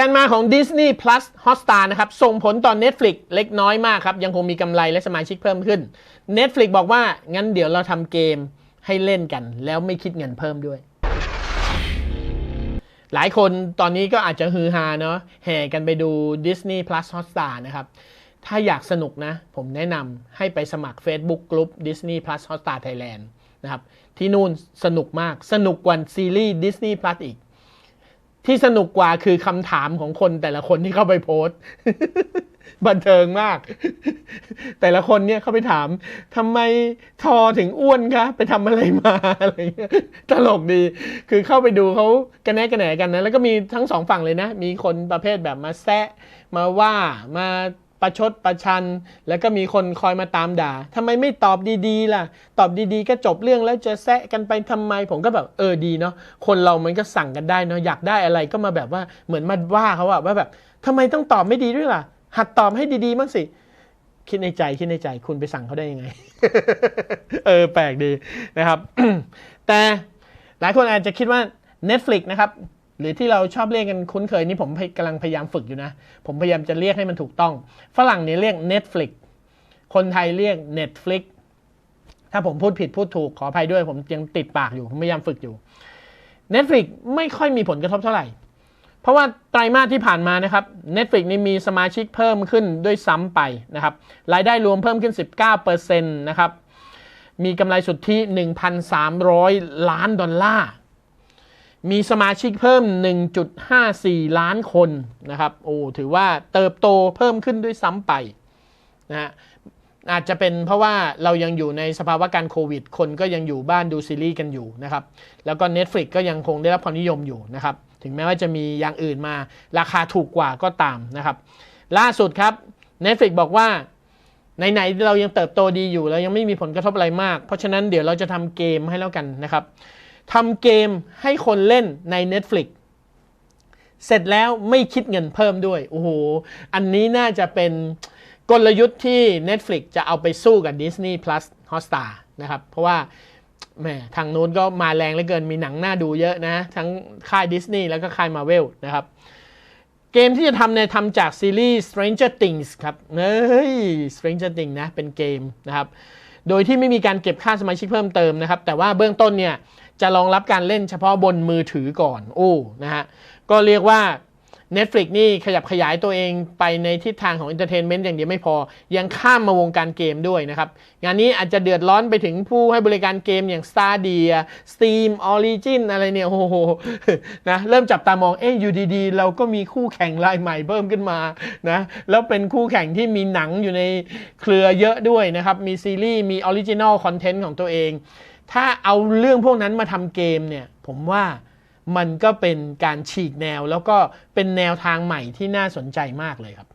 การมาของ Disney Plus Hotstar นะครับ ส่งผลต่อ Netflix เล็กน้อยมากครับ ยังคงมีกำไรและสมาชิกเพิ่มขึ้น Netflix บอกว่า งั้นเดี๋ยวเราทำเกมให้เล่นกัน แล้วไม่คิดเงินเพิ่มด้วย หลายคนตอนนี้ก็อาจจะฮือฮาเนาะแห่กันไปดู Disney Plus Hotstar นะครับ ถ้าอยากสนุกนะ ผมแนะนำให้ไปสมัคร Facebook กลุ่ม Disney Plus Hotstar Thailand นะครับ ที่นู่นสนุกมาก สนุกกว่าซีรีส์ Disney Plus อีก ที่สนุกกว่าคือคำถามของคนแต่ละคนที่เข้าไปโพสต์บันเทิงมาก แต่ละคนเนี่ยเข้าไปถามทำไมทอถึงอ้วนคะไปทำอะไรมาอะไรเงี้ยตลกดี คือเข้าไปดูเขากันแน่กันแหนกันนะแล้วก็มีทั้งสองฝั่งเลยนะ มีคนประเภทแบบมาแซะมาว่ามา ประชดประชัน แล้วก็มีคนคอยมาตามด่าทำไมไม่ตอบดีๆล่ะ ตอบดีๆ ก็จบเรื่องแล้วจะแซะกันไปทำไม ผมก็แบบเออดีเนาะคนเรามันก็สั่งกันได้เนาะอยากได้อะไรก็มาแบบว่าเหมือนมาว่าเขาอะว่าแบบทำไมต้องตอบไม่ดีด้วยล่ะ หัดตอบให้ดีๆบ้างสิคิดในใจคิดในใจคุณไปสั่งเขาได้ยังไง เออ แปลกดีนะครับ แต่หลายคนอาจจะคิดว่า Netflix นะครับ หรือที่เราชอบเรียกกันคุ้นเคยนี่ผมกำลังพยายามฝึกอยู่นะ ผมพยายามจะเรียกให้มันถูกต้อง ฝรั่งเนี่ยเรียก Netflix คนไทยเรียก Netflix ถ้าผมพูดผิดพูดถูกขออภัยด้วย ผมยังติดปากอยู่ผมพยายามฝึกอยู่ Netflix ไม่ค่อยมีผลกระทบเท่าไหร่ เพราะว่าไตรมาสที่ผ่านมานะครับ Netflix นี่มีสมาชิกเพิ่มขึ้นด้วยซ้ำไปนะครับรายได้รวมเพิ่มขึ้น 19%นะครับมีกำไรสุทธิ 1,300 ล้านดอลลาร์ มีสมาชิกเพิ่ม 1.54 ล้านคนนะครับ โอ้ ถือว่าเติบโตเพิ่มขึ้นด้วยซ้ำไปนะฮะ อาจจะเป็นเพราะว่าเรายังอยู่ในสภาวะการโควิด คนก็ยังอยู่บ้านดูซีรีส์กันอยู่นะครับ แล้วก็ Netflix ก็ยังคงได้รับความนิยมอยู่นะครับ ถึงแม้ว่าจะมีอย่างอื่นมาราคาถูกกว่าก็ตามนะครับ ล่าสุดครับ Netflix บอกว่าไหนๆเรายังเติบโตดีอยู่เรายังไม่มีผลกระทบอะไรมาก เพราะฉะนั้นเดี๋ยวเราจะทำเกมให้แล้วกันนะครับ ทำเกมให้คนเล่นใน Netflix เสร็จแล้วไม่คิดเงินเพิ่มด้วย โอ้โห อันนี้น่าจะเป็นกลยุทธ์ที่ Netflix จะเอาไปสู้กับ Disney Plus Hotstar นะครับ เพราะว่าแหมทางโน้นก็มาแรงเหลือเกินมีหนังน่าดูเยอะนะ ทั้งค่ายดิสนีย์แล้วก็ค่าย Marvel นะครับ เกมที่จะทำเนี่ยทำจากซีรีส์ Stranger Things ครับ เฮ้ย Stranger Things นะ เป็นเกมนะครับ โดยที่ไม่มีการเก็บค่าสมาชิกเพิ่มเติมนะครับ แต่ว่าเบื้องต้นเนี่ย จะรองรับการเล่นเฉพาะบนมือถือก่อนโอ้นะฮะก็เรียกว่า Netflix นี่ขยับขยายตัวเองไปในทิศทางของ Entertainment อย่างเดียวไม่พอ ยังข้ามมาวงการเกมด้วยนะครับ งานนี้อาจจะเดือดร้อนไปถึงผู้ให้บริการเกมอย่าง Stadia Steam Origin อะไรเนี่ยโอ้โหนะเริ่มจับตามองเอ๊ะอยู่ดีๆ เราก็มีคู่แข่งรายใหม่เพิ่มขึ้นมานะแล้วเป็นคู่แข่งที่มีหนังอยู่ในเครือเยอะด้วยนะครับ มีซีรีส์มี Original Content ของตัวเอง ถ้าเอาเรื่องพวกนั้นมาทำเกมเนี่ยผมว่ามันก็เป็นการฉีกแนวแล้วก็เป็นแนวทางใหม่ที่น่าสนใจมากเลยครับ